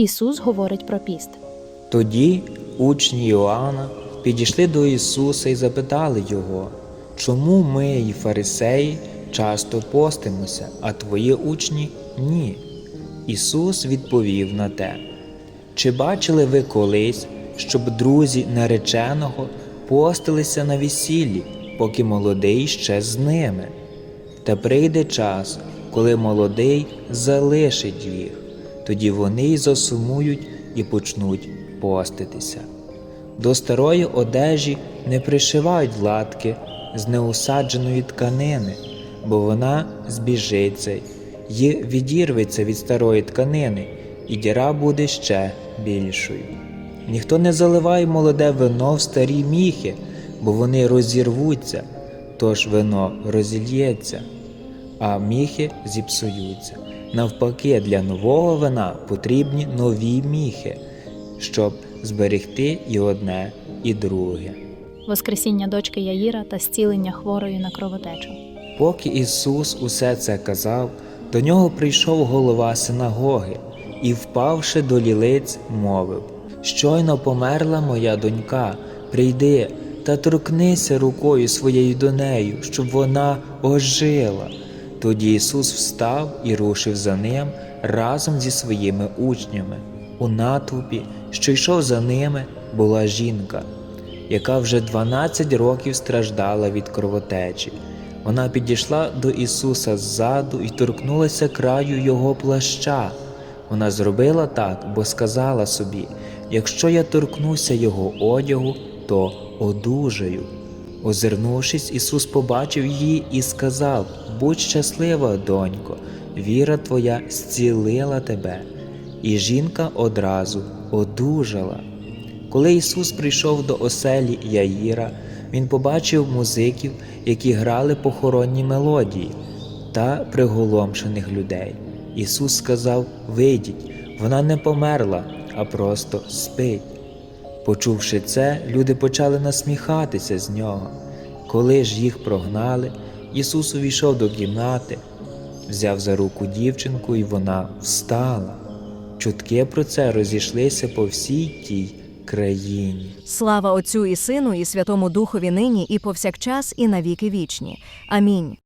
Ісус говорить про піст. Тоді учні Іоанна підійшли до Ісуса і запитали Його, чому ми і фарисеї часто постимося, а твої учні ні. Ісус відповів на те, чи бачили ви колись, щоб друзі нареченого постилися на весіллі, поки молодий ще з ними? Та прийде час, коли молодий залишить їх, тоді вони й засумують і почнуть поститися. До старої одежі не пришивають латки з неусадженої тканини, бо вона збіжиться й відірветься від старої тканини, і діра буде ще більшою. Ніхто не заливає молоде вино в старі міхи, бо вони розірвуться, тож вино розільється, а міхи зіпсуються. Навпаки, для нового вина потрібні нові міхи, щоб зберегти і одне, і друге. Воскресіння дочки Яїра та зцілення хворої на кровотечу. Поки Ісус усе це казав, до нього прийшов голова синагоги і, впавши до лілиць, мовив: Щойно померла моя донька, прийди та торкнися рукою своєю до нею, щоб вона ожила. Тоді Ісус встав і рушив за ним разом зі своїми учнями. У натовпі, що йшов за ними, була жінка, яка вже 12 років страждала від кровотечі. Вона підійшла до Ісуса ззаду і торкнулася краю Його плаща. Вона зробила так, бо сказала собі: якщо я торкнуся Його одягу, то одужаю. Озирнувшись, Ісус побачив її і сказав: Будь щаслива, донько, віра твоя зцілила тебе. І жінка одразу одужала. Коли Ісус прийшов до оселі Яїра, Він побачив музиків, які грали похоронні мелодії та приголомшених людей. Ісус сказав: Вийдіть, вона не померла, а просто спить. Почувши це, люди почали насміхатися з нього. Коли ж їх прогнали, Ісус увійшов до кімнати, взяв за руку дівчинку, і вона встала. Чутки про це розійшлися по всій тій країні. Слава Отцю і Сину, і Святому Духові нині, і повсякчас, і навіки вічні. Амінь.